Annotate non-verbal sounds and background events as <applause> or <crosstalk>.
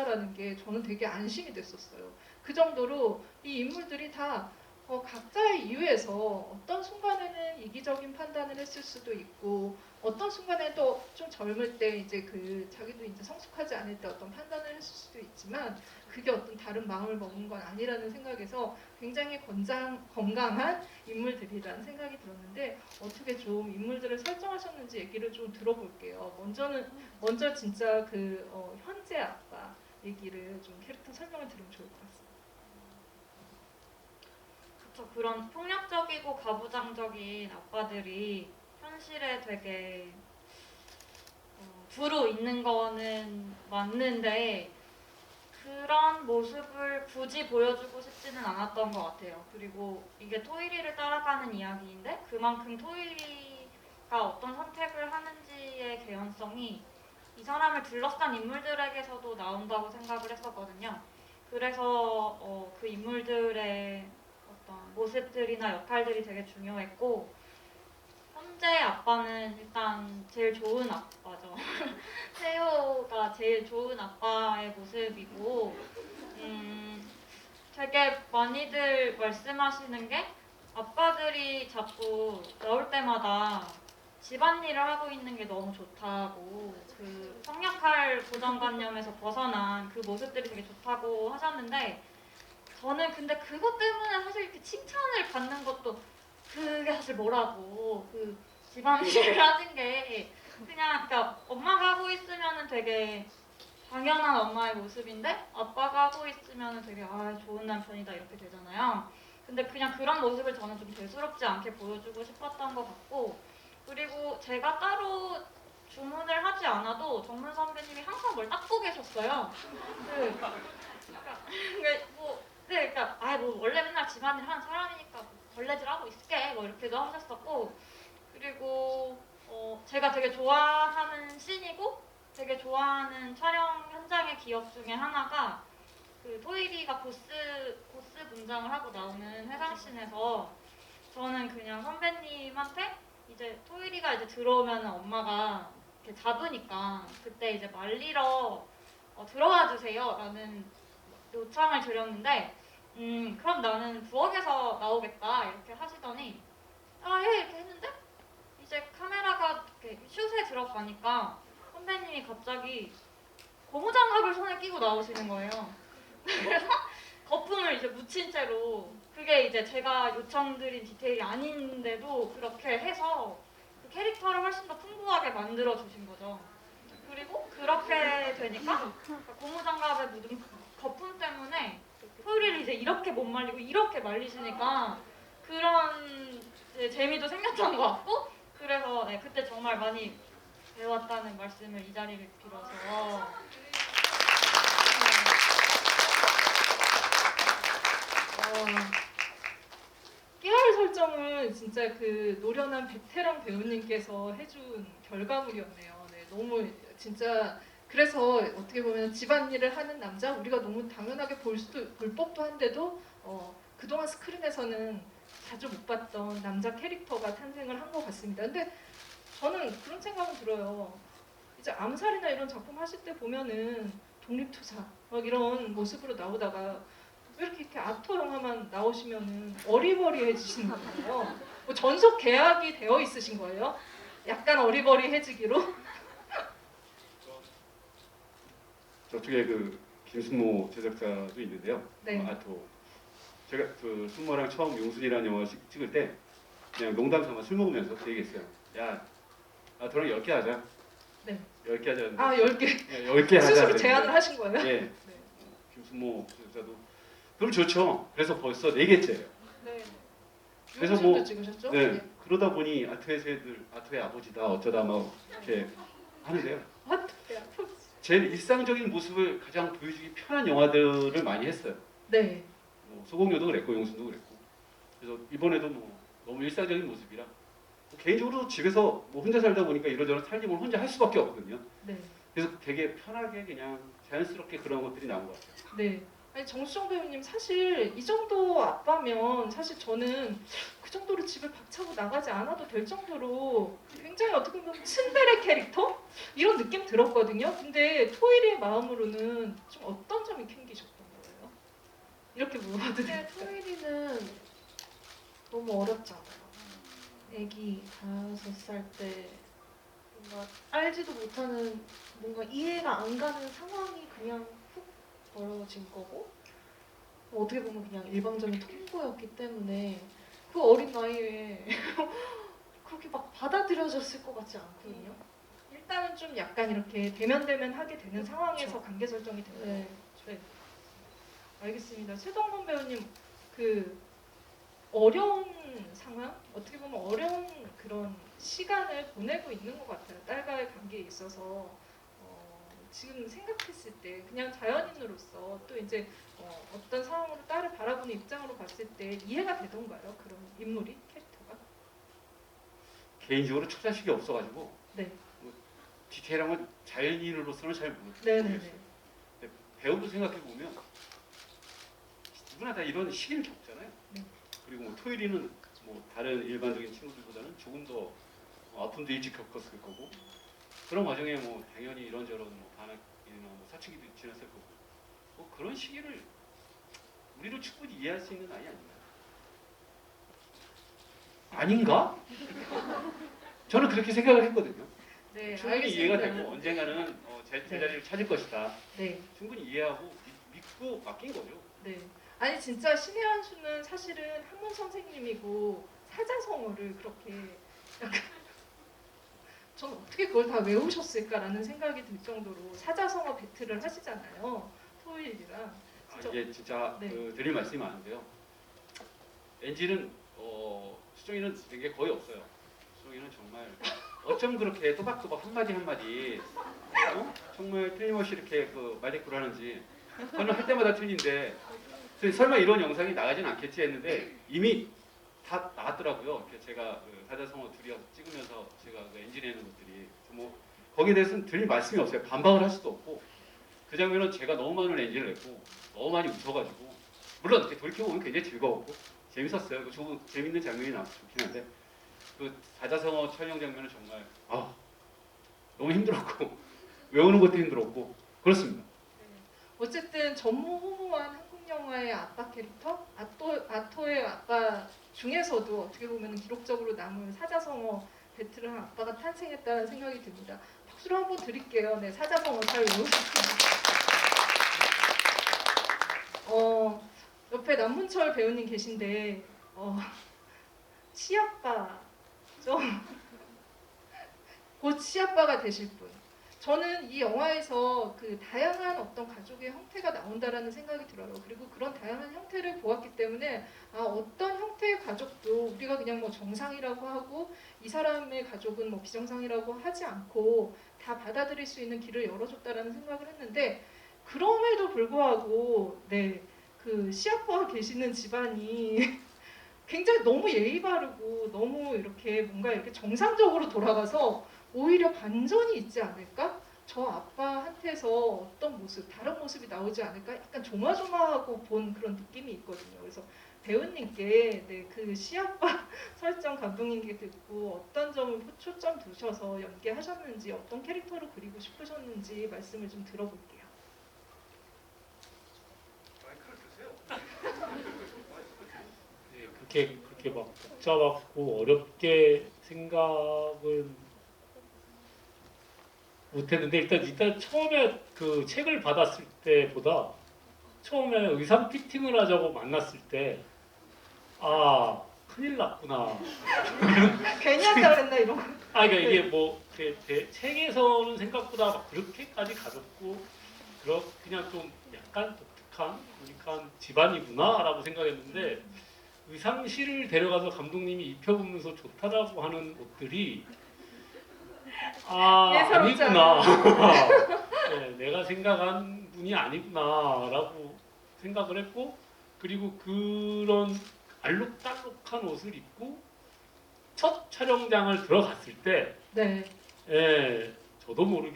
없다라는 게 저는 되게 안심이 됐었어요. 그 정도로 이 인물들이 다 어, 각자의 이유에서 어떤 순간에는 이기적인 판단을 했을 수도 있고 어떤 순간에 또 좀 젊을 때 이제 그 자기도 이제 성숙하지 않을 때 어떤 판단을 했을 수도 있지만 그게 어떤 다른 마음을 먹은 건 아니라는 생각에서 굉장히 건장, 건강한 인물들이라는 생각이 들었는데 어떻게 좀 인물들을 설정하셨는지 얘기를 좀 들어볼게요. 먼저는 먼저 진짜 그 어, 현재 얘기를 좀 캐릭터 설명을 들으면 좋을 것 같습니다. 그쵸 그런 폭력적이고 가부장적인 아빠들이 현실에 되게 어, 두루 있는 거는 맞는데 그런 모습을 굳이 보여주고 싶지는 않았던 것 같아요. 그리고 이게 토이리를 따라가는 이야기인데 그만큼 토이리가 어떤 선택을 하는지의 개연성이 이 사람을 둘러싼 인물들에게서도 나온다고 생각을 했었거든요. 그래서 어, 그 인물들의 어떤 모습들이나 역할들이 되게 중요했고 현재 아빠는 일단 제일 좋은 아빠죠. <laughs> 세호가 제일 좋은 아빠의 모습이고 음, 되게 많이들 말씀하시는 게 아빠들이 자꾸 나올 때마다 집안일을 하고 있는 게 너무 좋다고 그 성역할 고정관념에서 벗어난 그 모습들이 되게 좋다고 하셨는데 저는 근데 그것 때문에 사실 이렇게 칭찬을 받는 것도 그게 사실 뭐라고 그 집안일을 <laughs> 하는 게 그냥 그러니까 엄마가 하고 있으면은 되게 당연한 엄마의 모습인데 아빠가 하고 있으면은 되게 아 좋은 남편이다 이렇게 되잖아요. 근데 그냥 그런 모습을 저는 좀 대수롭지 않게 보여주고 싶었던 것 같고 그리고 제가 따로 주문을 하지 않아도 정문 선배님이 항상 뭘 닦고 계셨어요. 그 그러니까 그게 뭐 네, 그러니까 아 뭐 원래 맨날 집안일 하는 사람이니까 뭐 걸레질 하고 있을게 뭐 이렇게도 하셨었고 그리고 어, 제가 되게 좋아하는 씬이고 되게 좋아하는 촬영 현장의 기억 중에 하나가 그 토이리가 보스 보스 분장을 하고 나오는 회상씬에서 저는 그냥 선배님한테 이제 토이리가 이제 들어오면 엄마가 이렇게 잡으니까 그때 이제 말리러 어, 들어와 주세요라는 요청을 드렸는데 음 그럼 나는 부엌에서 나오겠다 이렇게 하시더니 아예 이렇게 했는데 이제 카메라가 이렇게 슛에 들어가니까 선배님이 갑자기 고무장갑을 손에 끼고 나오시는 거예요. <laughs> 그래서 거품을 이제 묻힌 채로 그게 이제 제가 요청드린 디테일이 아닌데도 그렇게 해서 그 캐릭터를 훨씬 더 풍부하게 만들어 주신 거죠. 그리고 그렇게 되니까 고무장갑에 묻은 거품 때문에 토요일을 이제 이렇게 못 말리고 이렇게 말리시니까 그런 이제 재미도 생겼던 것 같고 그래서 네, 그때 정말 많이 배웠다는 말씀을 이 자리를 빌어서 어, 깨알 설정은 진짜 그 노련한 베테랑 배우님께서 해준 결과물이었네요. 네, 너무 진짜 그래서 어떻게 보면 집안일을 하는 남자 우리가 너무 당연하게 볼 수도 볼 법도 한데도 어, 그동안 스크린에서는 자주 못 봤던 남자 캐릭터가 탄생을 한 것 같습니다. 근데 저는 그런 생각은 들어요. 이제 암살이나 이런 작품 하실 때 보면은 독립투사 막 이런 모습으로 나오다가 왜 이렇게 이렇게 아토 영화만 나오시면은 어리버리해지시는 거예요. 뭐 전속 계약이 되어 있으신 거예요? 약간 어리버리해지기로? 저쪽에 그 김순모 제작자도 있는데요. 네. 아토. 제가 그 순모랑 처음 용순이라는 영화 찍- 찍을 때 그냥 농담 삼아 술 먹으면서 그 얘기했어요. 야, 아토랑 10개 하자. 네. 10개 하자. 아, 10개. 10개 하자. 스스로. 제안을 하신 거예요? 예. 네. 김순모 제작자도 그럼 좋죠. 그래서 벌써 4개째예요. 네. 그래서 뭐- 찍으셨죠? 네. 그러다 보니 아토의 새들, 아토의 아버지다 어쩌다 막 이렇게 하는데요. 아토야. 제 일상적인 모습을 가장 보여주기 편한 영화들을 많이 했어요. 네. 뭐 소공녀도 그랬고 용순도 그랬고 그래서 이번에도 뭐 너무 일상적인 모습이라 뭐 개인적으로 집에서 뭐 혼자 살다 보니까 이러저런 살림을 혼자 할 수밖에 없거든요. 네. 그래서 되게 편하게 그냥 자연스럽게 그런 것들이 나온 것 같아요. 네. 아니 정수정 배우님 사실 이 정도 아빠면 사실 저는 그 정도로 집을 박차고 나가지 않아도 될 정도로 굉장히 어떻게 보면 츤데레 캐릭터 이런 느낌 들었거든요. 근데 토일의 마음으로는 좀 어떤 점이 캥기셨던 거예요? 이렇게 물어봐도 근데 돼요? 토일이는 너무 어렵잖아요. 애기 다섯 살 때 뭔가 알지도 못하는 뭔가 이해가 안 가는 상황이 그냥 훅 벌어진 거고 뭐 어떻게 보면 그냥 일방적인 통보였기 때문에 그 어린 나이에 <laughs> 그렇게 막 받아들여졌을 것 같지 않거든요. 일단은 좀 약간 이렇게 대면대면 하게 되는 상황에서 관계 설정이 되는 네. 네. 알겠습니다. 최동건 배우님 그 어려운 상황 어떻게 보면 어려운 그런 시간을 보내고 있는 것 같아요. 딸과의 관계에 있어서 어, 지금 생각했을 때 그냥 자연인으로서 또 이제 어, 어떤 상황으로 딸을 바라보는 입장으로 봤을 때 이해가 되던가요? 그런 인물이 캐릭터가? 개인적으로 처자식이 없어가지고 네. 디테일한 건 자연인으로서는 잘 모르- 네네네. 모르겠어요. 배우도 생각해 보면 누구나 다 이런 시기를 겪잖아요. 네. 그리고 뭐 토요일이는 뭐 다른 일반적인 친구들보다는 조금 더 어, 아픔도 일찍 겪었을 거고 그런 과정에 뭐 당연히 이런저런 뭐 반항이나 뭐 사춘기도 지났을 거고 뭐 그런 시기를 우리로 충분히 이해할 수 있는 아이 아닌가요? 아닌가? <laughs> 저는 그렇게 생각을 했거든요. 네, 충분히 이해가 되고 언젠가는 어, 제, 네. 제자리를 찾을 것이다. 네. 충분히 이해하고 믿- 믿고 맡긴 거죠. 네. 아니 진짜 신의 한 수는 사실은 한문 선생님이고 사자성어를 그렇게 약간 전 어떻게 그걸 다 외우셨을까라는 생각이 들 정도로 사자성어 배틀을 하시잖아요. 토일이랑 아, 진짜- 이게 진짜 네. 그 드릴 말씀이 많은데요. NG는 어, 수정이는 된게 거의 없어요. 수정이는 정말 어쩜 그렇게 또박또박 한마디 한마디 어? 정말 틀림없이 이렇게 그 말대꾸를 하는지 저는 할 때마다 틀린데 저 설마 이런 영상이 나가진 않겠지 했는데 이미 다 나왔더라고요. 제가 그 사자성어 둘이 찍으면서 제가 그 엔진하는 것들이 뭐 거기에 대해서는 드릴 말씀이 없어요. 반박을 할 수도 없고 그 장면은 제가 너무 많은 엔진을 했고 너무 많이 웃어가지고 물론 돌이켜보면 굉장히 즐거웠고 재밌었어요. 그 좋은 재밌는 장면이 나와서 좋긴 한데 그 사자성어 촬영 장면은 정말 아 너무 힘들었고 <laughs> 외우는 것도 힘들었고 그렇습니다. 어쨌든 전무후무한 한국 영화의 아빠 캐릭터 아토 아토의 아빠 중에서도 어떻게 보면 기록적으로 남은 사자성어 한 아빠가 탄생했다는 생각이 듭니다. 박수를 한번 드릴게요. 네, 사자성어 잘 외우셨습니다. 어, 옆에 남문철 배우님 계신데 어, 시아빠죠. 곧 시아빠가 되실 분. 저는 이 영화에서 그 다양한 어떤 가족의 형태가 나온다라는 생각이 들어요. 그리고 그런 다양한 형태를 보았기 때문에 아, 어떤 형태의 가족도 우리가 그냥 뭐 정상이라고 하고 이 사람의 가족은 뭐 비정상이라고 하지 않고 다 받아들일 수 있는 길을 열어줬다라는 생각을 했는데 그럼에도 불구하고 네그 시아빠가 계시는 집안이 <laughs> 굉장히 너무 예의 바르고 너무 이렇게 뭔가 이렇게 정상적으로 돌아가서 오히려 반전이 있지 않을까? 저 아빠한테서 어떤 모습, 다른 모습이 나오지 않을까? 약간 조마조마하고 본 그런 느낌이 있거든요. 그래서 배우님께 네, 그 시아빠 <laughs> 설정 감독님께 듣고 어떤 점을 초점 두셔서 연기하셨는지 어떤 캐릭터로 그리고 싶으셨는지 말씀을 좀 들어볼게요. 네, 그렇게 그렇게 막 복잡하고 어렵게 생각은 못했는데 일단 일단 처음에 그 책을 받았을 때보다 처음에 의상 피팅을 하자고 만났을 때아 큰일 났구나. <laughs> 괜히 한다 그랬나 이런 거. 아 그러니까 이게 뭐 제, 제 책에서는 생각보다 막 그렇게까지 가볍고 그렇 그냥 좀 약간 독특한 유니크한 집안이구나라고 생각했는데 의상실을 데려가서 감독님이 입혀보면서 좋다라고 하는 옷들이 아 예사롭지 아니구나 <laughs> 네, 내가 생각한 분이 아니구나라고 생각을 했고 그리고 그런 알록달록한 옷을 입고 첫 촬영장을 들어갔을 때 네. 예, 저도 모르게